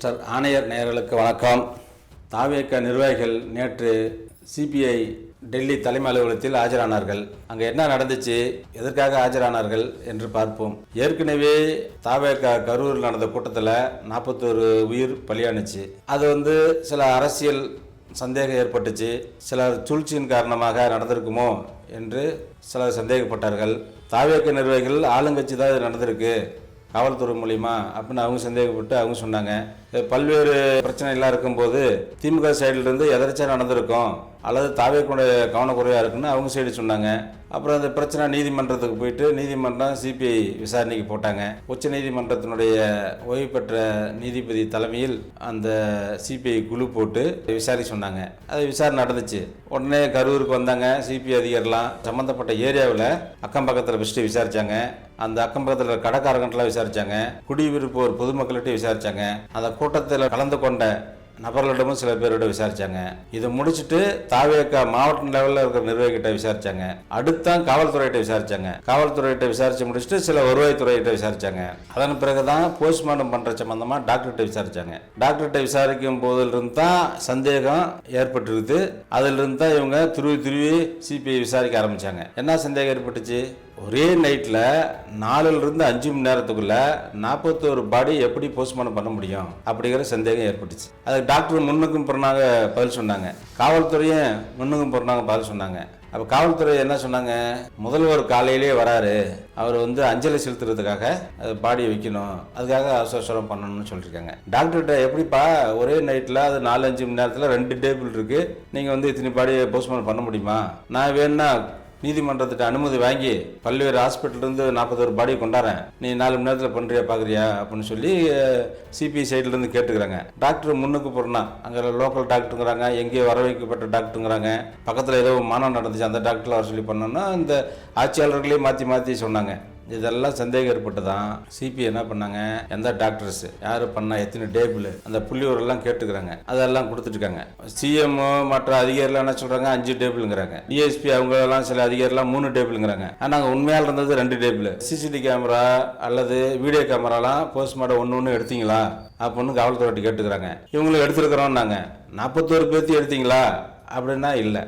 Mister ஆணையர் நேயர்களுக்கு வணக்கம். தாவேக்க நிர்வாகிகள் நேற்று சிபிஐ டெல்லி தலைமை அலுவலகத்தில் ஆஜரானார்கள். அங்கே என்ன நடந்துச்சு? எதற்காக ஆஜரானார்கள் என்று பார்ப்போம். ஏற்கனவே தாவேக்க கரூரில் நடந்த கூட்டத்தில் நாற்பத்தோரு உயிர் பலியானுச்சு. அது வந்து சில அரசியல் சந்தேகம் ஏற்பட்டுச்சு. சிலர் சூழ்ச்சியின் காரணமாக நடந்திருக்குமோ என்று சிலர் சந்தேகப்பட்டார்கள். தாவேக்க நிர்வாகிகள் ஆளுங்கட்சி தான் இது நடந்திருக்கு. காவல்துறை மூலிமா அப்படின்னு அவங்க சந்தேகப்பட்டு அவங்க சொன்னாங்க. பல்வேறு பிரச்சனைலாம் இருக்கும்போது திமுக சைடிலிருந்து எதிர்ச்சா நடந்திருக்கும் அல்லது தாவேக்குடைய கவனக்குறைவாக இருக்குன்னு அவங்க சைடு சொன்னாங்க. அப்புறம் அந்த பிரச்சனை நீதிமன்றத்துக்கு போயிட்டு நீதிமன்றம் சிபிஐ விசாரணைக்கு போட்டாங்க. உச்ச நீதிமன்றத்தினுடைய ஓய்வு பெற்ற நீதிபதி தலைமையில் அந்த சிபிஐ குழு போட்டு விசாரிக்க சொன்னாங்க. அது விசாரணை நடந்துச்சு. உடனே கரூருக்கு வந்தாங்க சிபிஐ அதிகாரிலாம். சம்மந்தப்பட்ட ஏரியாவில் அக்கம் பக்கத்தில் ஃபஸ்ட்டு விசாரித்தாங்க அந்த அக்கம் பக்கத்தில் கடைக்காரங்கள்ட்டலாம் விசாரித்தாங்க குடியிருப்போர் பொதுமக்கள்கிட்ட விசாரித்தாங்க அந்த கூட்டத்தில் கலந்து கொண்ட நபர்களிடமும் சில பேரோட விசாரிச்சாங்க. இதை முடிச்சுட்டு தாவேக்கா மாவட்ட லெவலில் இருக்கிற நிர்வாகிகிட்ட விசாரிச்சாங்க. அடுத்தான் காவல்துறையிட்ட விசாரிச்சாங்க. காவல்துறையிட்ட விசாரிச்சு முடிச்சுட்டு சில வருவாய்த்துறையிட்ட விசாரிச்சாங்க. அதன் பிறகுதான் போஸ்ட்மார்ட்டம் பண்ற சம்பந்தமா டாக்டர்கிட்ட விசாரிச்சாங்க. டாக்டர்கிட்ட விசாரிக்கும் போதிலிருந்து தான் சந்தேகம் ஏற்பட்டிருக்குது. அதிலிருந்து தான் இவங்க துருவி துருவி சிபிஐ விசாரிக்க ஆரம்பிச்சாங்க. என்ன சந்தேகம் ஏற்பட்டுச்சு? ஒரே நைட்டில் நாலுலேருந்து அஞ்சு மணி நேரத்துக்குள்ளே நாற்பத்தோரு பாடி எப்படி போஸ்ட்மார்ட்டம் பண்ண முடியும் அப்படிங்கிற சந்தேகம் ஏற்பட்டுச்சு. அதுக்கு டாக்டர் முன்னுக்கும் பிறனாக பதில் சொன்னாங்க. காவல்துறையும் முன்னுக்கும் பிறனாக பதில் சொன்னாங்க. அப்போ காவல்துறை என்ன சொன்னாங்க? முதல்வர் காலையிலே வராரு. அவர் வந்து அஞ்சலி செலுத்துறதுக்காக அது பாடியை வைக்கணும். அதுக்காக அவசரம் பண்ணணும்னு சொல்லியிருக்காங்க. டாக்டர்கிட்ட எப்படிப்பா ஒரே நைட்டில் அது நாலு அஞ்சு மணி நேரத்தில் ரெண்டு டேபிள் இருக்குது நீங்கள் வந்து இத்தனை பாடியை போஸ்ட்மார்ட்டம் பண்ண முடியுமா? நான் வேணும்னா நீதிமன்றத்திட்ட அனுமதி வாங்கி பல்வேறு ஹாஸ்பிட்டல்லேருந்து நாற்பத்தோரு பாடி கொண்டாறேன் நீ நாலு மணி நேரத்தில் பண்ணுறியா பார்க்குறியா அப்படின்னு சொல்லி சிபிஐ சைட்லேருந்து கேட்டுக்கிறாங்க. டாக்டர் முன்னுக்கு போகிறனா அங்கே லோக்கல் டாக்டருங்கிறாங்க எங்கேயோ வர வைக்கப்பட்ட டாக்டருங்கிறாங்க பக்கத்தில் ஏதோ மனம் நடந்துச்சு அந்த டாக்டரில் வர சொல்லி பண்ணோன்னா இந்த ஆட்சியாளர்களே மாற்றி மாற்றி சொன்னாங்க. இதெல்லாம் சந்தேகம் ஏற்பட்டு தான் சிபி என்ன பண்ணாங்க? எந்த டாக்டர்ஸ் யார் பண்ணா எத்தனை டேபிள் அந்த புள்ளியூரெல்லாம் கேட்டுக்கிறாங்க. அதெல்லாம் கொடுத்துட்ருக்காங்க. சிஎம் மற்ற அதிகாரிலாம் என்ன சொல்கிறாங்க அஞ்சு டேபிளுங்கிறாங்க டிஎஸ்பி அவங்க எல்லாம் சில அதிகாரிலாம் மூணு டேபிளுங்கிறாங்க ஆனால் நாங்கள் உண்மையால் இருந்தது ரெண்டு டேபிள் சிசிடிவி கேமரா அல்லது வீடியோ கேமராலாம் போஸ்ட்மார்ட்டம் ஒன்று ஒன்று எடுத்தீங்களா? அப்படின்னு காவல்துறை கேட்டுக்கிறாங்க. இவங்களும் எடுத்துருக்குறோம்னாங்க. நாற்பத்தோரு பேர்த்தி எடுத்தீங்களா? அப்படின்னா இல்லை.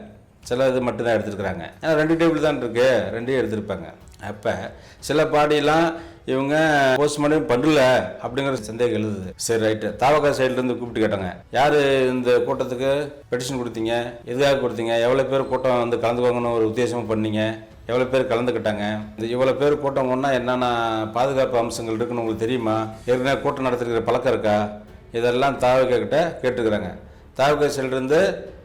சில இது மட்டும்தான் எடுத்துருக்குறாங்க. ஏன்னா ரெண்டு டேபிள் தான் இருக்கு ரெண்டையும் எடுத்திருப்பாங்க. அப்போ சில பாடியெல்லாம் இவங்க போஸ்ட்மார்ட்டம் பண்ணல அப்படிங்கிற சந்தேகம் எழுதுது சரி ரைட்டு தாவகா சைட்லேருந்து கூப்பிட்டு கேட்டாங்க. யார் இந்த கூட்டத்துக்கு பெட்டிஷன் கொடுத்தீங்க? எதுக்காக கொடுத்தீங்க? எவ்வளோ பேர் கூட்டம் வந்து கலந்துக்கோங்கன்னு ஒரு உத்தேசமாக பண்ணீங்க. எவ்வளோ பேர் கலந்துக்கிட்டாங்க? இந்த இவ்வளோ பேர் கூட்டம் ஒன்றா என்னென்ன பாதுகாப்பு அம்சங்கள் இருக்குன்னு உங்களுக்கு தெரியுமா? ஏற்கனவே கூட்டம் நடத்திருக்கிற பழக்கம் இருக்கா? இதெல்லாம் தாவகா கிட்ட கேட்டுக்கிறாங்க. தாவகா சைட்லேருந்து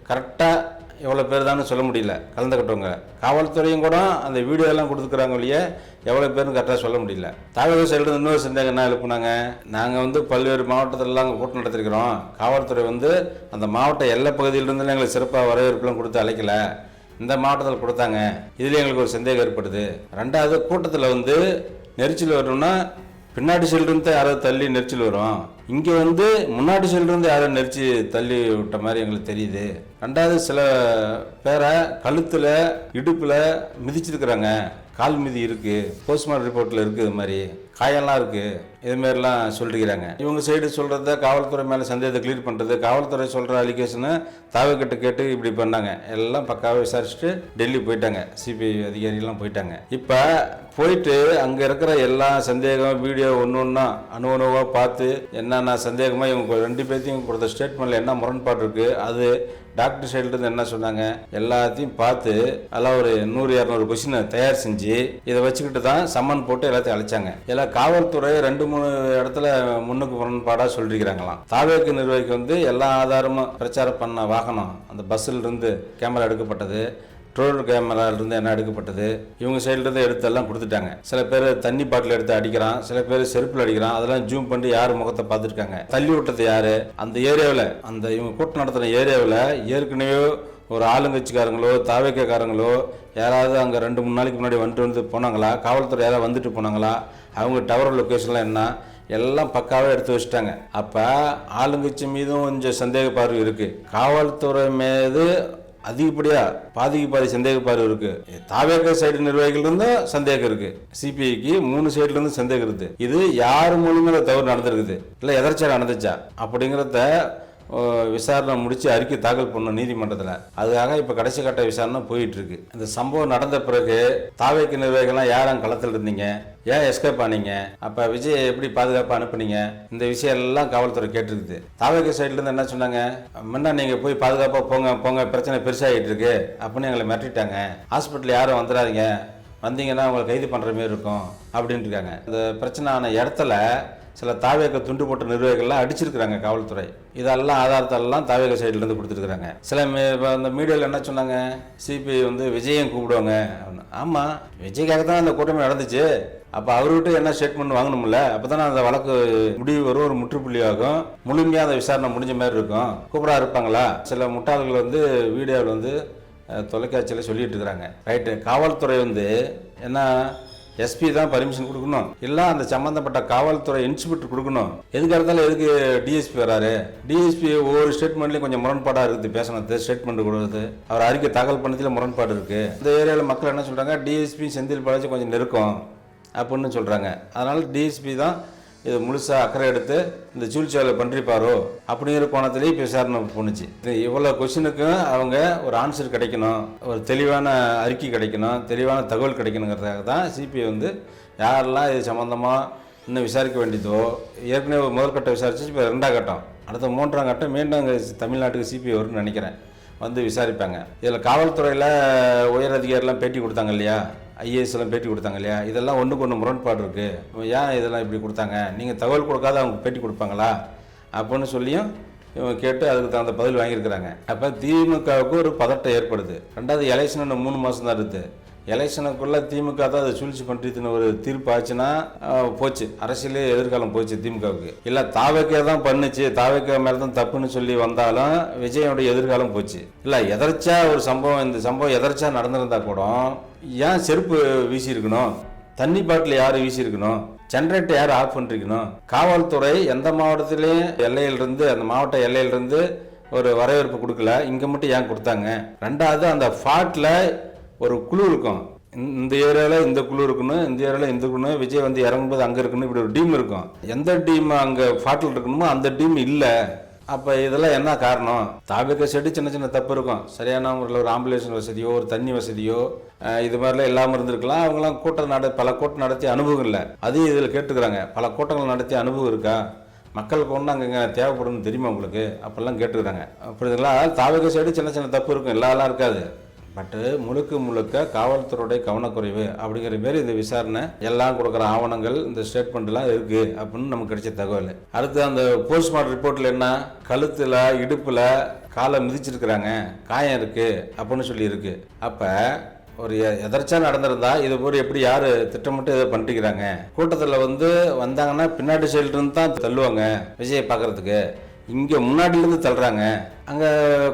கரெக்டாக எவ்வளோ பேர் தான் சொல்ல முடியல. கலந்துக்கிட்டவங்க காவல்துறையும் கூட அந்த வீடியோ எல்லாம் கொடுத்துக்கிறாங்க இல்லையே எவ்வளோ பேர்னு கரெக்டாக சொல்ல முடியல. தமிழக சைடு இன்னொரு சந்தேகம் என்ன எழுப்புனாங்க? நாங்கள் வந்து பல்வேறு மாவட்டத்திலலாம் அங்கே கூட்டம் நடத்திருக்கிறோம். காவல்துறை வந்து அந்த மாவட்ட எல்லை பகுதியிலிருந்து எங்களுக்கு சிறப்பாக வரவேற்புலாம் கொடுத்து அழைக்கல. இந்த மாவட்டத்தில் கொடுத்தாங்க. இதில் எங்களுக்கு ஒரு சந்தேகம் ஏற்படுது. ரெண்டாவது கூட்டத்தில் வந்து நெரிச்சல் வரணும்னா பின்னாடி சைடுலேருந்து யாராவது தள்ளி நெரிச்சல் வரும். இங்கே வந்து முன்னாடி சொல்லிருந்து யாரோ நெரிச்சு தள்ளி விட்ட மாதிரி எங்களுக்கு தெரியுது. ரெண்டாவது சில பேரை கழுத்தில் இடுப்பில் மிதிச்சிருக்கிறாங்க. கால் மிதி இருக்குது போஸ்ட்மார்ட்டம் ரிப்போர்ட்டில் இருக்குது இது மாதிரி. காயெல்லாம் இருக்குது இதுமாரிலாம் சொல்லிருக்கிறாங்க. இவங்க சைடு சொல்கிறத காவல்துறை மேலே சந்தேகத்தை கிளியர் பண்ணுறது காவல்துறை சொல்கிற அலிகேஷனை தாவக்கிட்ட கேட்டு இப்படி பண்ணாங்க. எல்லாம் பக்காவாக விசாரிச்சுட்டு டெல்லி போயிட்டாங்க. சிபிஐ அதிகாரிகள்லாம் போயிட்டாங்க. இப்போ போயிட்டு அங்கே இருக்கிற எல்லா சந்தேகம் வீடியோ ஒன்று ஒன்றா அணு அணுவாக பார்த்து என்னென்ன சந்தேகமாக இவங்க ரெண்டு பேர்த்தையும் கொடுத்த ஸ்டேட்மெண்ட்டில் என்ன முரண்பாடு இருக்குது அது டாக்டர் சைட்லேருந்து என்ன சொன்னாங்க எல்லாத்தையும் பார்த்து அதெல்லாம் ஒரு நூறு இரநூறு கொஷினை தயார் செஞ்சு இதை வச்சுக்கிட்டு தான் சம்மன் போட்டு எல்லாத்தையும் அழைச்சாங்க. எல்லாம் காவல்துறை ரெண்டு மூணு இடத்துல முன்னுக்கு முரண்பாடாக சொல்லியிருக்கிறாங்களாம் தாவேக்கு நிர்வாகிக்கு வந்து எல்லா ஆதாரமும் பிரச்சாரம் பண்ண வாகனம் அந்த பஸ்ஸில் இருந்து கேமரா எடுக்கப்பட்டது ட்ரோல் கேமராலேருந்து என்ன எடுக்கப்பட்டது இவங்க சைட்லேருந்து எடுத்து எல்லாம் கொடுத்துட்டாங்க. சில பேர் தண்ணி பாட்டில் எடுத்து அடிக்கிறான் சில பேர் செருப்பில் அடிக்கிறான் அதெல்லாம் ஜூம் பண்ணி யார் முகத்தை பார்த்துருக்காங்க. தள்ளி விட்டது யார்? அந்த ஏரியாவில் அந்த இவங்க கூட்டம் நடத்துகிற ஏரியாவில் ஏற்கனவே ஒரு ஆளுங்கட்சிக்காரங்களோ தாவேக்காரங்களோ யாராவது அங்கே ரெண்டு மூணு நாளைக்கு முன்னாடி வந்துட்டு வந்து போனாங்களா? காவல்துறை யாராவது வந்துட்டு போனாங்களா? அவங்க டவர் லொக்கேஷன்லாம் என்ன? எல்லாம் பக்காவாக எடுத்து வச்சுட்டாங்க. அப்போ ஆளுங்கட்சி மீதும் கொஞ்சம் சந்தேக பார்வை இருக்குது காவல்துறை மீது அதிகப்படியாக பாதிக்கு பாதி சந்தேக பார்வை இருக்குது தாவேக்க சைடு நிர்வாகிகள் இருந்தும் சந்தேகம் இருக்குது சிபிஐக்கு மூணு சைட்லேருந்து சந்தேகம் இருக்குது இது யார் மூலியமாக தவறு நடந்திருக்குது? இல்லை எதர்ச்சியாக நடந்துச்சா? அப்படிங்கிறத விசாரணை முடித்து அறிக்கை தாக்கல் பண்ணணும் நீதிமன்றத்தில். அதுக்காக இப்போ கடைசி கட்ட விசாரணை போயிட்டு இருக்கு இந்த சம்பவம் நடந்த பிறகு தாவைக்கு நிர்வாகிகள்லாம் யாரும் களத்தில் இருந்தீங்க? ஏன் எஸ்கேப் ஆனீங்க? அப்போ விஜய் எப்படி பாதுகாப்பாக அனுப்புனீங்க? இந்த விஷயம் எல்லாம் காவல்துறை கேட்டிருக்குது. தாவேக்கு சைட்லேருந்து என்ன சொன்னாங்க? முன்ன நீங்கள் போய் பாதுகாப்பாக போங்க போங்க பிரச்சனை பெருசாகிட்டு இருக்கு அப்படின்னு எங்களை மிரட்டிட்டாங்க. ஹாஸ்பிட்டல் யாரும் வந்துடாதீங்க. வந்தீங்கன்னா உங்களை கைது பண்ணுற மாதிரி இருக்கும் அப்படின்ட்டு இருக்காங்க. இந்த பிரச்சனை ஆன இடத்துல சில தாவேக துண்டு போட்ட நிர்வாகிகள்லாம் அடிச்சிருக்கிறாங்க காவல்துறை. இதெல்லாம் ஆதாரத்தெல்லாம் தாவேக சைட்லேருந்து கொடுத்துருக்குறாங்க. சில இப்போ அந்த மீடியாவில் என்ன சொன்னாங்க? சிபிஐ வந்து விஜயம் கூப்பிடுவாங்க. அப்படின்னு. ஆமாம் விஜய்க்காக தான் அந்த கூட்டமே நடந்துச்சு. அப்போ அவர்கிட்ட என்ன ஸ்டேட்மெண்ட் வாங்கணும்ல? அப்போ தானே அந்த வழக்கு முடிவு வரும். ஒரு முற்றுப்புள்ளியாகும் முழுமையாக அந்த விசாரணை முடிஞ்ச மாதிரி இருக்கும். கூப்பிடா இருப்பாங்களா? சில முட்டாள்கள் வந்து வீடியோவில் வந்து தொலைக்காட்சியில் சொல்லிட்டு இருக்கிறாங்க. ரைட்டு காவல்துறை வந்து என்ன எஸ்பி தான் பர்மிஷன் கொடுக்கணும். இல்லை அந்த சம்மந்தப்பட்ட காவல்துறை இன்ஸ்பெக்டர் கொடுக்கணும். எதுக்காக இருந்தாலும் எதுக்கு டிஎஸ்பி வராரு? டிஎஸ்பி ஒவ்வொரு ஸ்டேட்மெண்ட்லையும் கொஞ்சம் முரண்பாடாக இருக்குது பேசணும் ஸ்டேட்மெண்ட் கொடுக்குறது. அவர் அறிக்கை தாக்கல் பண்ணதில் முரண்பாடு இருக்குது இந்த ஏரியாவில் மக்கள் என்ன சொல்கிறாங்க டிஎஸ்பி செந்தில் பாலாஜி கொஞ்சம் நெருக்கம் அப்படின்னு சொல்கிறாங்க அதனால் டிஎஸ்பி தான் இதை முழுசாக அக்கறை எடுத்து இந்த சூழ்ச்சியாவில் பண்ணிருப்பாரோ அப்படிங்கிற கோணத்திலேயே இப்போ விசாரணை போணுச்சு இது இவ்வளோ கொஷினுக்கும் அவங்க ஒரு ஆன்சர் கிடைக்கணும் ஒரு தெளிவான அறிக்கை கிடைக்கணும் தெளிவான தகவல் கிடைக்கணுங்கிறதுக்காக தான் சிபிஐ வந்து யாரெல்லாம் இது சம்மந்தமாக இன்னும் விசாரிக்க வேண்டியதோ ஏற்கனவே ஒரு முதற்கட்டம் விசாரிச்சு இப்போ ரெண்டாம் கட்டம் அடுத்த மூன்றாம் கட்டம் மீண்டும் அங்கே தமிழ்நாட்டுக்கு சிபிஐ வரும்னு நினைக்கிறேன். வந்து விசாரிப்பாங்க. இதில் காவல்துறையில் உயர் அதிகாரிலாம் பேட்டி கொடுத்தாங்க இல்லையா? ஐஏஎஸ் எல்லாம் பேட்டி கொடுத்தாங்க இல்லையா? இதெல்லாம் ஒன்றுக்கு ஒன்று முரண்பாடு இருக்குது ஏன் இதெல்லாம் இப்படி கொடுத்தாங்க? நீங்கள் தகவல் கொடுக்காத அவங்க பேட்டி கொடுப்பாங்களா? அப்படின்னு சொல்லியும் இவங்க கேட்டு அதுக்கு தகுந்த பதில் வாங்கியிருக்கிறாங்க. அப்போ திமுகவுக்கு ஒரு பதட்டம் ஏற்படுது. ரெண்டாவது எலெக்ஷன் இன்னும் மூணு மாதம் தான் இருக்குது எலெக்ஷனுக்குள்ளே திமுக தான் அதை சூழ்ச்சி பண்ணுறதுன்னு ஒரு தீர்ப்பு ஆச்சுன்னா போச்சு. அரசியலே எதிர்காலம் போச்சு திமுகவுக்கு. இல்லை தாவக்கே தான் பண்ணுச்சு. தாவைக்கா மேலே தான் தப்புன்னு சொல்லி வந்தாலும் விஜயனுடைய எதிர்காலம் போச்சு. இல்லை எதர்ச்சா ஒரு சம்பவம் இந்த சம்பவம் எதர்ச்சா நடந்திருந்தா கூட ஏன் செருப்பு வீசியிருக்கணும்? தண்ணி பாட்டில் யார் வீசியிருக்கணும்? ஜென்ரேட்டர் யார் ஆஃப் பண்ணிருக்கணும்? காவல்துறை எந்த மாவட்டத்திலையும் எல்லையிலிருந்து அந்த மாவட்ட எல்லையிலிருந்து ஒரு வரவேற்பு கொடுக்கல. இங்கே மட்டும் ஏன் கொடுத்தாங்க? ரெண்டாவது அந்த ஃபாட்டில் ஒரு குழு இருக்கும். இந்த- ஏரியாவில் இந்த குழு இருக்கணும் இந்த ஏரியாவில் இந்த குழு விஜய் வந்து இறங்கும்போது அங்கே இருக்கணும் இப்படி ஒரு டீம் இருக்கும். எந்த டீம் அங்கே ஃபாட்டில் இருக்கணுமோ அந்த டீம் இல்லை. அப்போ இதெல்லாம் என்ன காரணம்? தாபிக்க செடி சின்ன சின்ன தப்பு இருக்கும். சரியான முறையில் ஒரு ஆம்புலன்ஸ் வசதியோ ஒரு தண்ணி வசதியோ இது மாதிரிலாம் இல்லாமல் இருந்திருக்கலாம். அவங்களாம் கூட்டம் நட பல கூட்டம் நடத்திய அனுபவம் இல்லை. அதையும் இதில் கேட்டுக்கிறாங்க. பல கூட்டங்கள் நடத்திய அனுபவம் இருக்கா? மக்களுக்கு ஒன்று அங்கே தேவைப்படும்னு தெரியுமா உங்களுக்கு? அப்பெல்லாம் கேட்டுக்கிறாங்க. அப்படி இதெல்லாம் தாவக சைடு சின்ன சின்ன தப்பு இருக்கும். எல்லாலாம் இருக்காது. பட்டு முழுக்க முழுக்க காவல்துறையுடைய கவனக்குறைவு அப்படிங்கிற மாரி இந்த விசாரணை எல்லாம் கொடுக்குற ஆவணங்கள் இந்த ஸ்டேட்மெண்ட்லாம் இருக்கு அப்படின்னு நமக்கு கிடைச்ச தகவல். அடுத்து அந்த போஸ்ட்மார்ட்டம் ரிப்போர்ட்டில் என்ன? கழுத்தில் இடுப்பில் காலை மிதிச்சிருக்கிறாங்க காயம் இருக்கு அப்படின்னு சொல்லி இருக்கு அப்போ ஒரு எ- எதர்ச்சா நடந்திருந்தா இது போய் எப்படி யார் திட்டமிட்டு இதை பண்ணிக்கிறாங்க கூட்டத்தில் வந்து வந்தாங்கன்னா பின்னாடி சைடுல இருந்து தான் தள்ளுவாங்க விஜயை பார்க்கறதுக்கு. இங்கே முன்னாடிலேருந்து தள்ளுறாங்க. அங்கே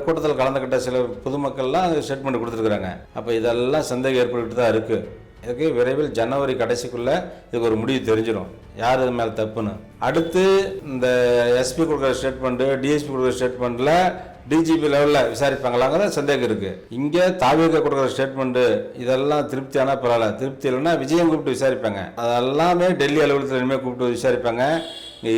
கூட்டத்தில் கலந்துக்கிட்ட சில பொதுமக்கள்லாம் ஸ்டேட்மெண்ட் கொடுத்துருக்குறாங்க. அப்போ இதெல்லாம் சந்தேகம் ஏற்பட்டுட்டு தான் இருக்குது இதுக்கு விரைவில் ஜனவரி கடைசிக்குள்ளே இதுக்கு ஒரு முடிவு தெரிஞ்சிடும் யார் இது மேலே தப்புன்னு. அடுத்து இந்த எஸ்பி கொடுக்குற ஸ்டேட்மெண்ட்டு டிஎஸ்பி கொடுக்குற ஸ்டேட்மெண்ட்டில் டிஜிபி லெவலில் விசாரிப்பாங்களாங்கிற சந்தேகம் இருக்குது இங்கே தாவிக கொடுக்குற ஸ்டேட்மெண்ட்டு இதெல்லாம் திருப்தியான பரவாயில்ல. திருப்தி இல்லைன்னா விஜயம் கூப்பிட்டு விசாரிப்பாங்க. அதெல்லாமே டெல்லி அலுவலகத்தில் இனிமேல் கூப்பிட்டு விசாரிப்பாங்க.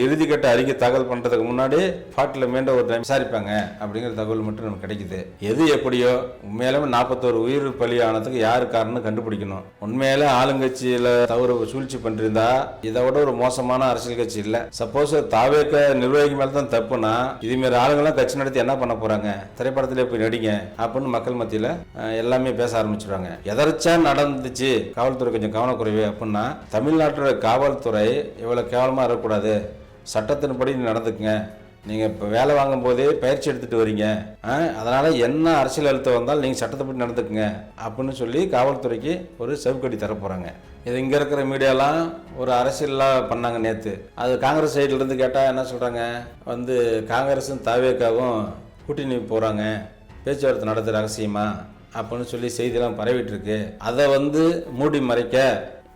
இறுதிக்கட்ட அறிக்கை தாக்கல் பண்ணுறதுக்கு முன்னாடி ஃபாட்டில் மீண்டும் ஒரு டைம் விசாரிப்பாங்க. அப்படிங்கிற தகவல் மட்டும் நமக்கு கிடைக்குது. எது எப்படியோ உண்மையிலுமே நாற்பத்தோரு உயிர் பலி ஆனதுக்கு யார் காரணம் கண்டுபிடிக்கணும். உண்மையில ஆளுங்கட்சியில் தவறு சூழ்ச்சி பண்ணிருந்தா இதை விட ஒரு மோசமான அரசியல் கட்சி இல்லை. சப்போஸ் தாவேக்க நிர்வாகி மேலே தான் தப்புனா இதுமாரி ஆளுங்கெல்லாம் கட்சி நடத்தி என்ன பண்ண போறாங்க? திரைப்படத்திலே போய் நடிங்க. அப்படின்னு மக்கள் மத்தியில் எல்லாமே பேச ஆரம்பிச்சிடுவாங்க எதர்ச்சா நடந்துச்சு? காவல்துறை கொஞ்சம் கவனக்குறைவு. அப்படின்னா தமிழ்நாட்டோட காவல்துறை இவ்வளோ கேவலமாக இருக்கக்கூடாது. சட்டத்தின்படி நடந்துக்குங்க. நீங்கள் இப்போ வேலை வாங்கும் போதே பயிற்சி எடுத்துகிட்டு வரீங்க. அதனால் என்ன அரசியல் அழுத்தம் வந்தாலும் நீங்கள் சட்டத்தைப்படி நடந்துக்குங்க அப்படின்னு சொல்லி காவல்துறைக்கு ஒரு செவுக்கடி தர போகிறாங்க இது இங்கே இருக்கிற மீடியாலாம் ஒரு அரசியலாக பண்ணாங்க நேற்று அது காங்கிரஸ் சைட்லேருந்து கேட்டால் என்ன சொல்கிறாங்க வந்து காங்கிரஸும் தாவேக்காவும் கூட்டணி போகிறாங்க பேச்சுவார்த்தை நடத்துகிற ரகசியமாக அப்படின்னு சொல்லி செய்தியெல்லாம் பரவிட்டு இருக்கு. அதை வந்து மூடி மறைக்க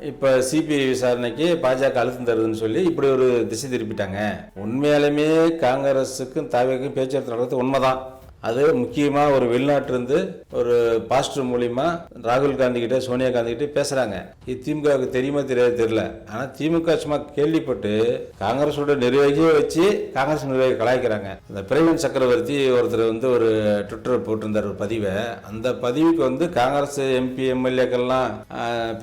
இப்போ சிபிஐ விசாரணைக்கு பாஜக அழுத்தம் தருதுன்னு சொல்லி இப்படி ஒரு திசை திருப்பிட்டாங்க. உண்மையாலுமே காங்கிரஸுக்கும் தாவேக்கும் பேச்சுவார்த்தை நடக்கிறது உண்மைதான். அது முக்கியமாக ஒரு வெளிநாட்டிலிருந்து ஒரு பாஸ்டர் மூலிமா ராகுல் காந்தி கிட்ட சோனியா காந்தி கிட்ட இது திமுகவுக்கு தெரியுமா தெரியாது தெரியல. ஆனால் திமுக சும்மா கேள்விப்பட்டு காங்கிரஸோட நிர்வாகியை வச்சு காங்கிரஸ் நிர்வாகி கலாய்க்கிறாங்க. இந்த பிரவீன் சக்கரவர்த்தி ஒருத்தர் வந்து ஒரு ட்விட்டர் போட்டிருந்தார் ஒரு பதிவை. அந்த பதிவுக்கு வந்து காங்கிரஸ் எம்பி எம்எல்ஏக்கள்லாம்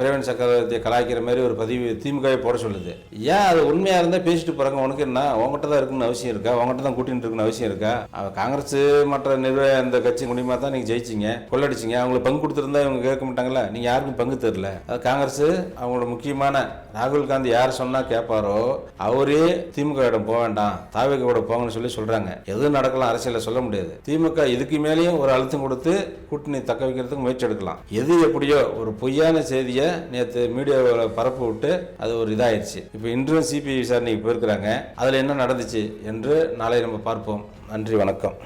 பிரவீன் சக்கரவர்த்தியை கலாய்க்கிற மாதிரி ஒரு பதிவு திமுகவை போட சொல்லுது. ஏன் அது உண்மையாக இருந்தால் பேசிட்டு போகிறாங்க உனக்கு என்ன? உங்ககிட்ட தான் இருக்குன்னு அவசியம் இருக்கா? உங்ககிட்ட தான் கூட்டின்னு இருக்குன்னு அவசியம் இருக்கா? காங்கிரஸ் மட்டும் மற்ற நிர்வாக அந்த கட்சி மூலியமா தான் நீங்க ஜெயிச்சீங்க கொள்ளடிச்சீங்க. அவங்களுக்கு பங்கு கொடுத்துருந்தா இவங்க கேட்க மாட்டாங்கல்ல? நீங்க யாருக்கும் பங்கு தெரில. அது காங்கிரஸ் அவங்களோட முக்கியமான ராகுல் காந்தி யார் சொன்னா கேட்பாரோ அவரே திமுக இடம் போக வேண்டாம் தாவேக கூட போங்கன்னு சொல்லி சொல்றாங்க. எதுவும் நடக்கலாம் அரசியல சொல்ல முடியாது. திமுக இதுக்கு மேலேயும் ஒரு அழுத்தம் கொடுத்து கூட்டணி தக்க வைக்கிறதுக்கு முயற்சி எடுக்கலாம். எது எப்படியோ ஒரு பொய்யான செய்தியை நேற்று மீடியாவில் பரப்பு விட்டு அது ஒரு இதாயிருச்சு. இப்போ இன்றும் சிபிஐ விசாரணைக்கு போயிருக்கிறாங்க. அதில் என்ன நடந்துச்சு என்று நாளை நம்ம பார்ப்போம். நன்றி வணக்கம்.